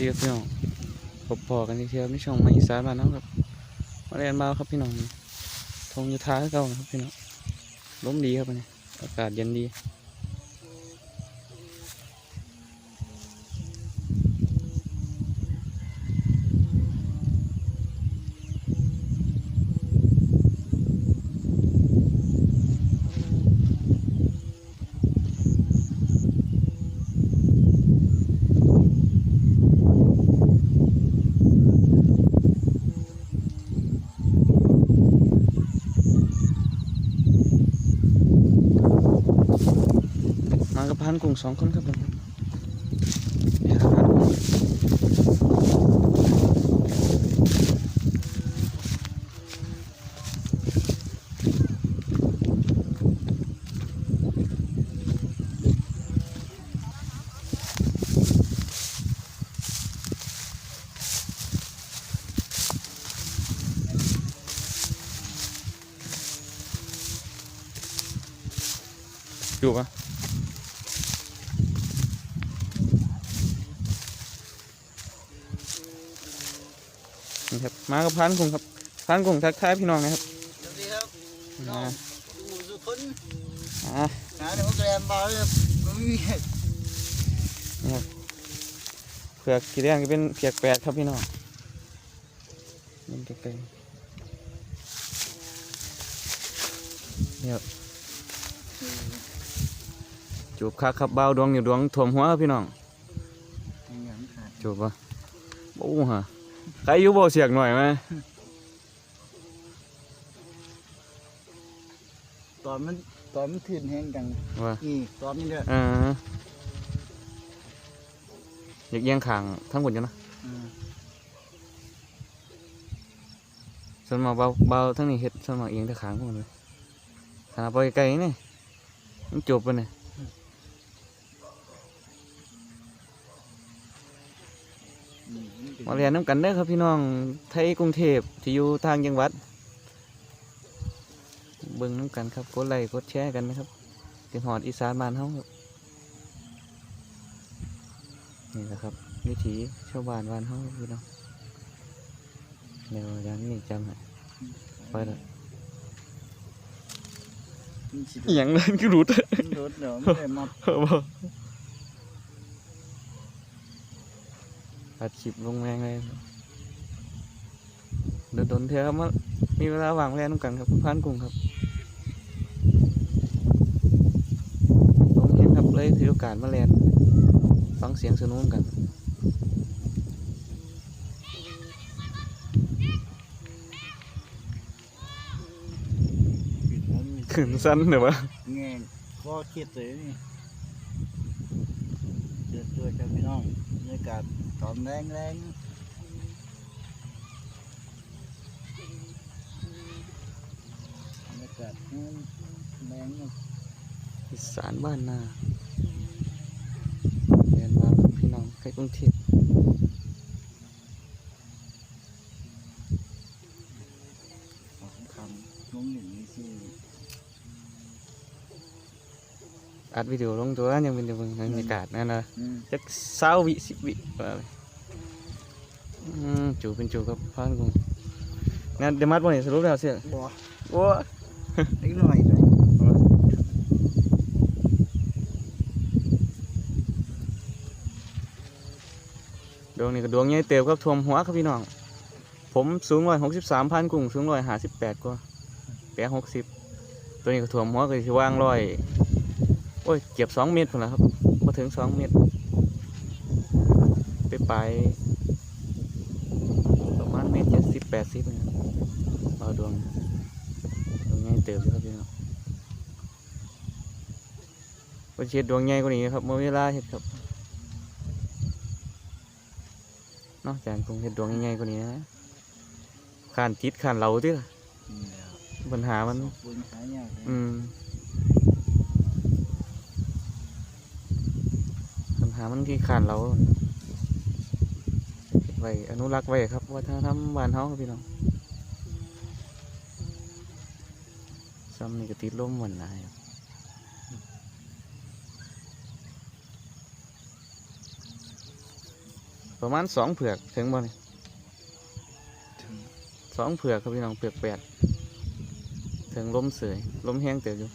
ดีครับพี่น้องพบพอกันทีเทียวไม่ช่องมาอีสานบ้านน้องครับ มาเรียนมาครับพี่น้องทงยูท้าเก่าครับพี่น้องล้มดีครับเนี่ยอากาศเย็นดี มากับพันกุ้งสองคนครับผมอยู่ปะ ครับ มากับพันกุ้งครับพันกุ้งทักทายพี่น้องนะครับสวัสดีครับน้ออ่างดูสุคนอ่าหาในโรงแรมบาร์ครับไม่มีเผือกกี่เรื่องก็เป็นเผือกแปดครับพี่น้องมันไกลๆเนี่ยครับจูบคักครับเบาดวงอยู่ดวงถ่วมหัวครับพี่น้องอย่างขาดจูบปะโอ้ฮะ ใครอยู่เบาเสียงหน่อยไหมตอนมันตอนมันทื่นแห้งจังว่านี่ตอนนี้เนี่ยอ่าอยากเอียงขางทั้งหมดอยู่นะอืมส่วนมากเบาเบาทั้งนี้เห็ดส่วนมากเอียงแต่ขางหมดเลยขนาดไปไกลๆนี่มันจบไปเนี่ย มนี่เป็นมาเรียนน้ำกันเด้อครับพี่น้องไทยกรุงเทพที่อยู่ทางจังหวัด เบิ่งน้ำกันครับกดไลค์กดแชร์กันนะครับเป็นหอดอีสานบ้านเฮาครับนี่แหละครับวิถีชาวบ้านบ้านเฮาครับพี่น้องเดี๋ยวอย่างนี้จำให้ไปเลยมันสิอหย่างนั้นคือรู้แต่มันโดดเดี๋ยวไม่ได้มา อัดคลิปลงแรงเลยเดินดนเถอะครับมามีเวลาว่างแล่นำกันครับคุณพันกุ้งครับผมเห็นครับเลยถือโอกาสมาแล่นฟังเสียงสนุนกันปิดแล้วมีขึ้นสั้นเดี๋ยววะแง่ข้อคิดเลยนี่เจอตัวกับพี่น้องบรรยากาศ ตอนแรงแรงบรรยากาศแรงเนอะอีสานบ้านนาแล่นมาครับพี่น้องใกล้กรุงเทพสองคำน้องหนึ่งนี่สิอัดวิดีโอลงตัวยังเป็นเดี๋ยวเบิ่งบรรยากาศนั่นนะอืมจักเศร้าวิสิบวิว่าไปอืม จูเป็นจูกับพันกุ้งงั้นเดยวมัดวันนี้สรุปแล้วเสียบ่โอ้เล็กหน่อยเลยดวงนี้ก็ดวงใหญ่เติบครับท่วมหัวครับพี่น้อง ผมสูงร้อยหกสิบสามพันกุ้งสูงร้อยห้าสิบแปดกว่าแปดหกสิบตัวนี้ก็ท่วมหัวก็สิว่างร้อยโอ้ยเก็บสองเมตรพุ่นละครับมาถึงสองเมตรไปไปประมาณเมตรเจ็ดสิบ แปดสิบนะครับเอาดวงดวงใหญ่เติบอยู่ครับพี่น้องวันเช็ดดวงใหญ่กว่านี้ครับเมื่อเวลาเห็ดครับเนาะจานคงเห็ดดวงง่ายๆกว่านี้นะขานจิตขานเหลาที่ล่ะนี่แหละครับปัญหามันขอบคุณหายากเลยอืมปัญหามันที่ขานเหลาเก็บไว้อนุรักษ์ไว้ครับวัฒนธรรมบ้านเฮาครับพี่น้องซ้ำนี่ก็ติดลมวันหนายครับประมาณสองเผือกถึงบ่เนี่ยถึงสองเผือกครับพี่น้องเผือกแปดถึงลมเสยลมแห้งเตียวอยู่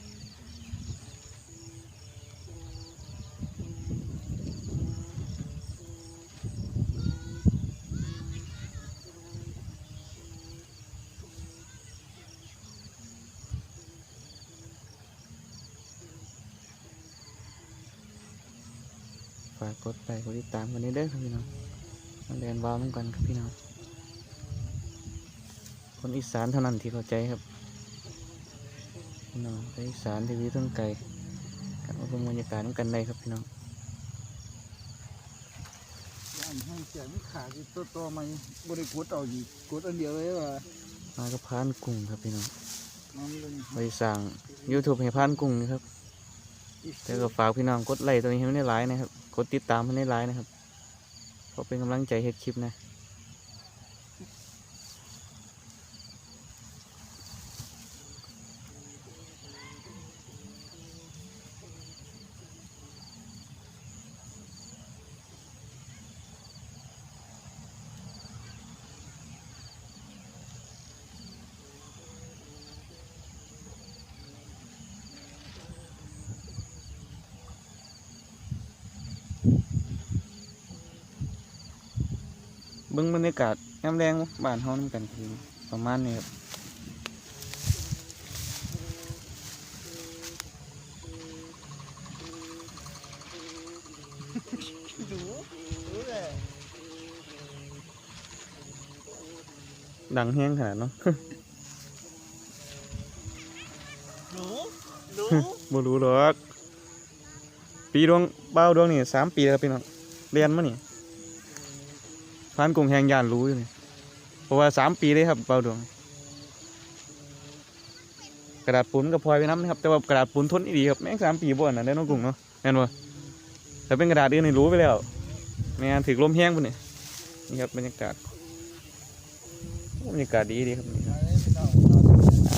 ฝากกดไลค์กดติดตามกันนี้เด้อครับพี่น้องมาเรียนวาวน้ำกันครับพี่น้อง คนอีสานเท่านั้นที่เข้าใจครับพี่น้องไปอีสานที่วิทั้งไกลกลับมาเป็นบรรยากาศน้ำกันได้ครับพี่น้องย่านห้างเสียงมันขาดอยู่ตัวตัวๆมันบริกดเอาอยู่กดอันเดียวเลยว่ามากับพานกุ้งครับพี่น้องน้องเลยไปสั่ง YouTube ให้พานกุ้งนี่ครับ แล้วก็ฝากพี่น้องกดไลค์ตัวนี้ให้มันได้ไลค์นะครับ กดติดตามให้ได้ไลค์นะครับเพราะเป็นกำลังใจเฮ็ดคลิปนะ เบิ้งบรรยากาศยามแรงบ้านเฮาน้ำกันคือประมาณนี้ครับดังแห้งขนาดเนาะหนูหนูบ่รู้หรอก ปีดวงเบ้าดวงนี่สามปีแล้วพี่น้องเรียนมานี่ พานกุ้งแหงยานรู้อยู่นี่เพราะว่าสามปีเลยครับเบ้าดวง กระดาษปูนกับพลอยไปน้ำนะครับ แต่ว่ากระดาษปูนทนดีครับแม่งสามปีบ่อนนะได้น้องกุ้งเนาะแม่นบ่แต่เป็นกระดาษอื่นนี่รู้ไปแล้วแม่นถึกลมแห้งปุ่นนี่นี่ครับบรรยากาศบรรยากาศดีดีครับนี่อะไรพี่น้อง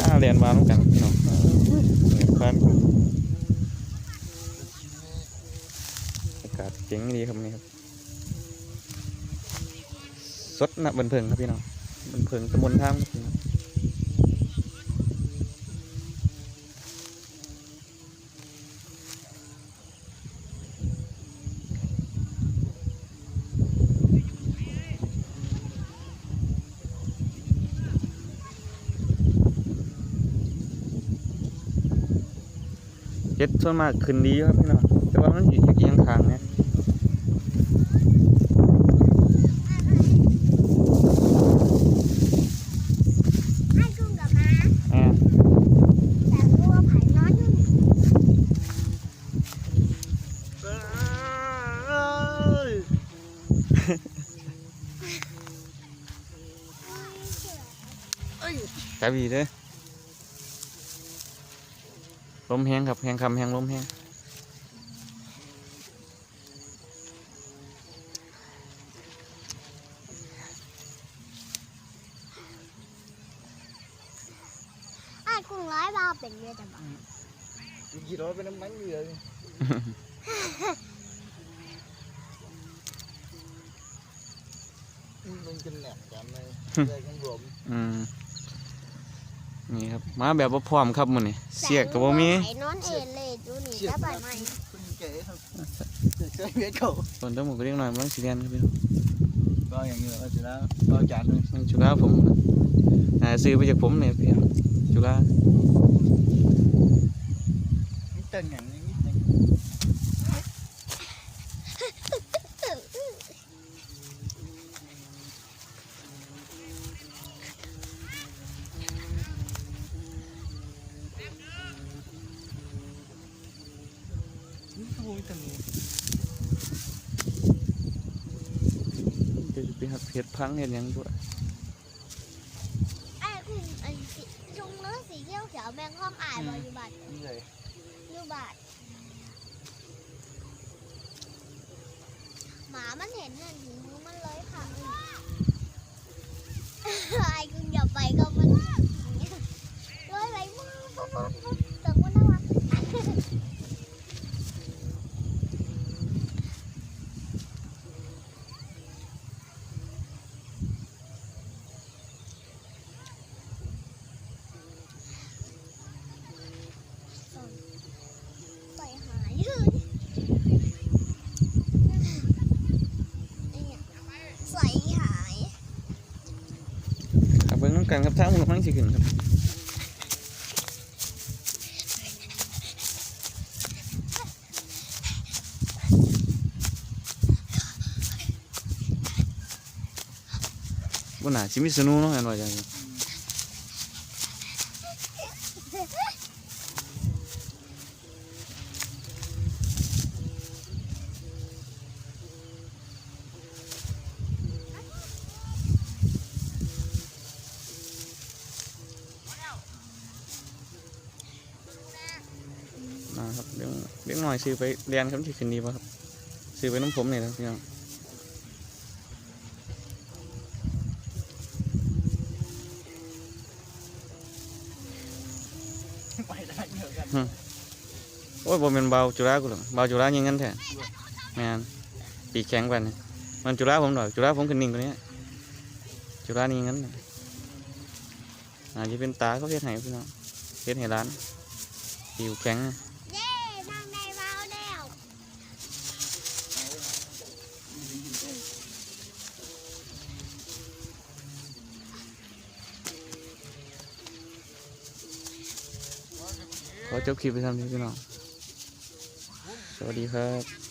เอาเรียนมาต้องกันพี่น้องนี่พานกุ้งอากาศเจ๋งดีครับนี่ครับ สดนะบันเทิงครับพี่น้องบันเทิงตะมนท่ามครับพี่น้องเจ็ดส่วนมากขึ้นดีครับพี่น้องแต่ว่ามันอยู่เอียงทางเนี่ย ไอ้กุ้งกับม้า อ่า แต่ตัวไผ่นอนอยู่นี่ เอ้ย จับอีเด้อลมแห้งครับแห้งคำแห้งลมแห้งไอ้กุ้งร้อยบาทเป็นเรือจะบอกกี่ร้อยเป็นน้ำมันเหลือเลยมันเป็นแหลกกันเลยแยกกันรวมอืม นี่ครับมาแบบว่าพร้อมครับมันนี่เสียกกับบ่มีไผ่นอนเอเลยดูนี่แล้วใบไม้คุณเก๋ครับเจ๊เจ๊เวียดเขาส่วนเจ้าหมูก็เรียกหน่อยมันสีแดงครับพี่น้องก็อย่างนี้ก็จะแล้วก็จานเลยนี่จุฬาผมอ่าซื้อไปจากผมเนี่ยพี่น้องจุฬานิดเต้นอย่างนี้นิดนึงนี่ หักเพชรพังเห็นยังด้วยไอ้กุ้งไอ้สีจุงเนื้อสีเขียวเขียวแมงห้องอายบอยู่บัดนี่เลยอยู่บัดหมามันเห็นนั่นหูมันเลยค่ะไอ้กุ้งอย่าไปก็มันเลยไปมึงปุ๊บปุ๊บปุ๊บแต่ว่าน่ารัก บ กันครับถ้างมันกำลังสิขึ้นครับบนหน้าชิมิสนูเนาะเห็นว่าจังซี่ นะครับเลี้ยงเลี้ยง หน่อยซื้อไปเรียนครับที่คืนดีป่ะครับซื้อไปน้ำผมเนี่ยนะพี่น้องไปได้เยอะกันโอ้ยบ่เป็นเบาจุฬากูหรอกเบาจุฬายิงกันแท้แมนปีกแข็งไปนะมันจุฬาผมหน่อยจุฬาผมขึ้นนิ่งกว่านี้จุฬานี่งั้นน่ะอาจจะเป็นตาเขาเฮ็ดให้พี่น้องเฮ็ดให้ร้านผิวแข็งเย้ จบคลิปไปทำนี้พี่น้อง สวัสดีครับ